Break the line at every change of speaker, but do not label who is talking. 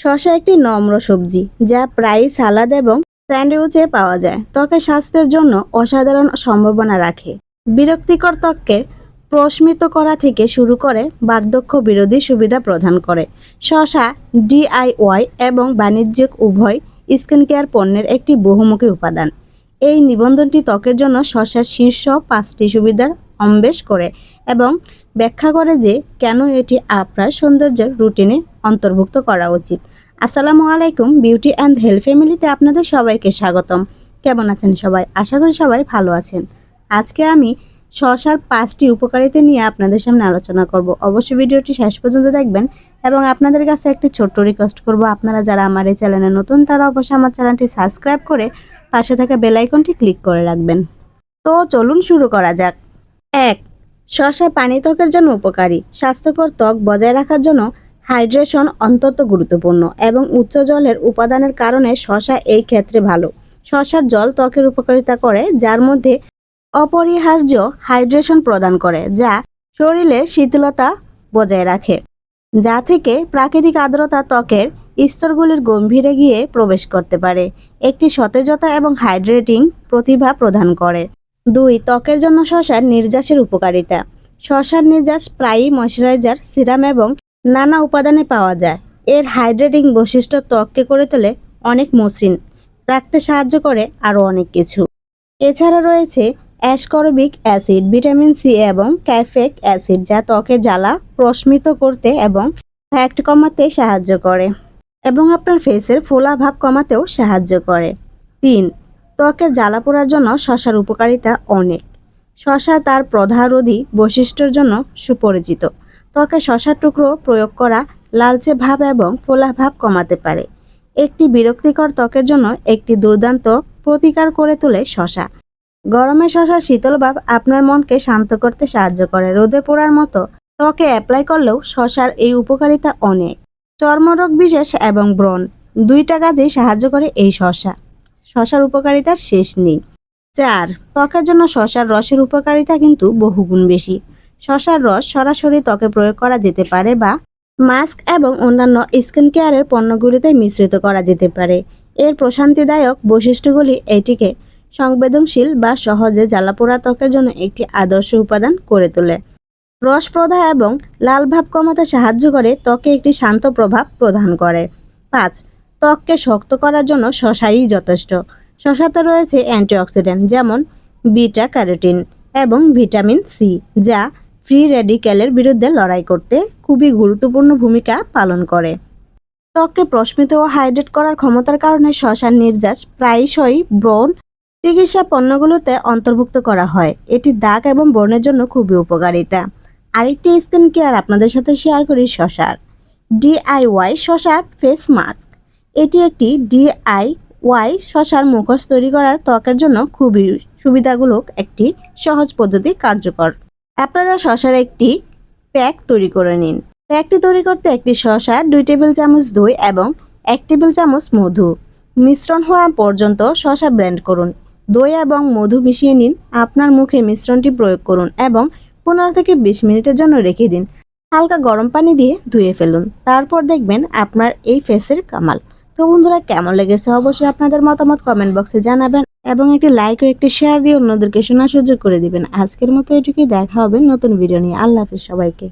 শসা একটি নম্র সবজি, যা প্রায়ই সালাদ এবং স্যান্ডউইচে পাওয়া যায়। ত্বকের স্বাস্থ্যের জন্য অসাধারণ সম্ভাবনা রাখে। বিরক্তিকর ত্বককে প্রশ্মিত করা থেকে শুরু করে বার্ধক্য বিরোধী সুবিধা প্রদান করে। শশা ডিআইওয়াই এবং বাণিজ্যিক উভয় স্কিন কেয়ার পণ্যের একটি বহুমুখী উপাদান। এই নিবন্ধনটি ত্বকের জন্য শশার শীর্ষ পাঁচটি সুবিধার অন্বেষ করে এবং ব্যাখ্যা করে যে কেন এটি আপনার সৌন্দর্যের রুটিনে অন্তর্ভুক্ত করা উচিত। আসসালামু আলাইকুম বিউটি অ্যান্ড হেলথ ফ্যামিলিতে আপনাদের সবাইকে স্বাগতম। কেমন আছেন সবাই? আশা করি সবাই ভালো আছেন। আজকে আমি শশার পাঁচটি উপকারিতা নিয়ে আপনাদের সামনে আলোচনা করব। অবশ্যই ভিডিওটি শেষ পর্যন্ত দেখবেন এবং আপনাদের কাছে একটি ছোট্ট রিকোয়েস্ট করব। আপনারা যারা আমার এই চ্যানেলে নতুন, তারা অবশ্যই আমার চ্যানেলটি সাবস্ক্রাইব করে পাশে থাকা বেল আইকনটি ক্লিক করে রাখবেন। তো চলুন শুরু করা যাক। এক শশা পানি ত্বকের জন্য উপকারী। স্বাস্থ্যকর ত্বক বজায় রাখার জন্য হাইড্রেশন অন্তত গুরুত্বপূর্ণ এবং উচ্চ জলের উপাদানের কারণে শশা এই ক্ষেত্রে ভালো। শশার জল ত্বকের উপকারিতা করে, যার মধ্যে অপরিহার্য হাইড্রেশন প্রদান করে, যা শরীরের শীতলতা বজায় রাখে, যা থেকে প্রাকৃতিক আর্দ্রতা ত্বকের স্তরগুলির গম্ভীরে গিয়ে প্রবেশ করতে পারে। একটি সতেজতা এবং হাইড্রেটিং প্রতিভা প্রদান করে। দুই, ত্বকের জন্য শশার নির্যাসের উপকারিতা। শশার নির্যাস প্রায়ই ময়শ্চারাইজার, সিরাম এবং নানা উপাদানে পাওয়া যায়। এর হাইড্রেটিং বৈশিষ্ট্য ত্বককে করে তোলে অনেক মসৃণ, রাখতে সাহায্য করে আরও অনেক কিছু। এছাড়া রয়েছে অ্যাসকরবিক অ্যাসিড, ভিটামিন সি এবং ক্যাফেক অ্যাসিড যা ত্বকের জ্বালা প্রশমিত করতে এবং ফ্যাক্ট কমাতে সাহায্য করে এবং আপনার ফেসের ফোলা ভাব কমাতেও সাহায্য করে। তিন, ত্বকের জ্বালা পোড়ার জন্য শশার উপকারিতা অনেক। শশা তার প্রধারোধী বৈশিষ্ট্যের জন্য সুপরিচিত। ত্বকে শশার টুকরো প্রয়োগ করা লালচে ভাব এবং ফোলা ভাব কমাতে পারে। একটি বিরক্তিকর ত্বকের জন্য একটি দুর্দান্ত প্রতিকার করে তোলে শশা। গরমে শশার শীতল ভাব আপনার মনকে শান্ত করতে সাহায্য করে। রোদে পোড়ার মতো ত্বকে অ্যাপ্লাই করলেও শশার এই উপকারিতা অনেক। চর্মরোগ বিশেষ এবং ব্রণ দুইটা কাজেই সাহায্য করে এই শশা। শশার উপকারিতার শেষ নেই। চার, ত্বকের জন্য শশার রসের উপকারিতা কিন্তু বহুগুণ বেশি। শশার রস সরাসরি ত্বকে প্রয়োগ করা যেতে পারে বা মাস্ক এবং অন্যান্য স্কিন কেয়ারের পণ্যগুলিতে মিশ্রিত করা যেতে পারে। এর প্রশান্তিদায়ক বৈশিষ্ট্যগুলি এটিকে সংবেদনশীল বা সহজে জ্বালাপোড়া ত্বকের জন্য একটি আদর্শ উপাদান করে তোলে। রস প্রদা এবং লাল ভাব কমাতে সাহায্য করে ত্বকে একটি শান্ত প্রভাব প্রদান করে। পাঁচ, ত্বককে শক্ত করার জন্য শশাই যথেষ্ট। শশাতে রয়েছে অ্যান্টিঅক্সিডেন্ট যেমন বিটা ক্যারোটিন এবং ভিটামিন সি, যা ফ্রি রেডিক্যালের বিরুদ্ধে লড়াই করতে খুবই গুরুত্বপূর্ণ ভূমিকা পালন করে। ত্বককে প্রশ্মিত ও হাইড্রেট করার ক্ষমতার কারণে শশার নির্যাস প্রায়শই ব্রণ চিকিৎসা পণ্যগুলোতে অন্তর্ভুক্ত করা হয়। এটি দাগ এবং ব্রণের জন্য খুবই উপকারিতা। আরেকটি স্কিন কেয়ার আপনাদের সাথে শেয়ার করি শশার ডিআইওয়াই শশা ফেস মাস্ক। এটি একটি ডিআইওয়াই শশার মুখোশ তৈরি করার ত্বকের জন্য খুবই সুবিধাগুলো একটি সহজ পদ্ধতি কার্যকর। আপনারা শশার একটি প্যাক তৈরি করে নিন। প্যাকটি তৈরি করতে একটি শসা দুই টেবিল চামচ দই এবং এক টেবিল চামচ মধু মিশ্রণ হওয়া পর্যন্ত শসা ব্লেন্ড করুন। দই এবং মধু মিশিয়ে নিন। আপনার মুখে মিশ্রণটি প্রয়োগ করুন এবং পনেরো থেকে বিশ মিনিটের জন্য রেখে দিন। হালকা গরম পানি দিয়ে ধুয়ে ফেলুন। তারপর দেখবেন আপনার এই ফেসের কামাল। তো বন্ধুরা, কেমন লেগেছে অবশ্যই আপনাদের মতামত কমেন্ট বক্সে জানাবেন এবং একটি লাইক ও একটি শেয়ার দিয়ে অন্যদেরকে শোনা সুযোগ করে দিবেন। আজকের মতো এটুকুই, দেখা হবে নতুন ভিডিও নিয়ে। আল্লাহ হাফিজ সবাইকে।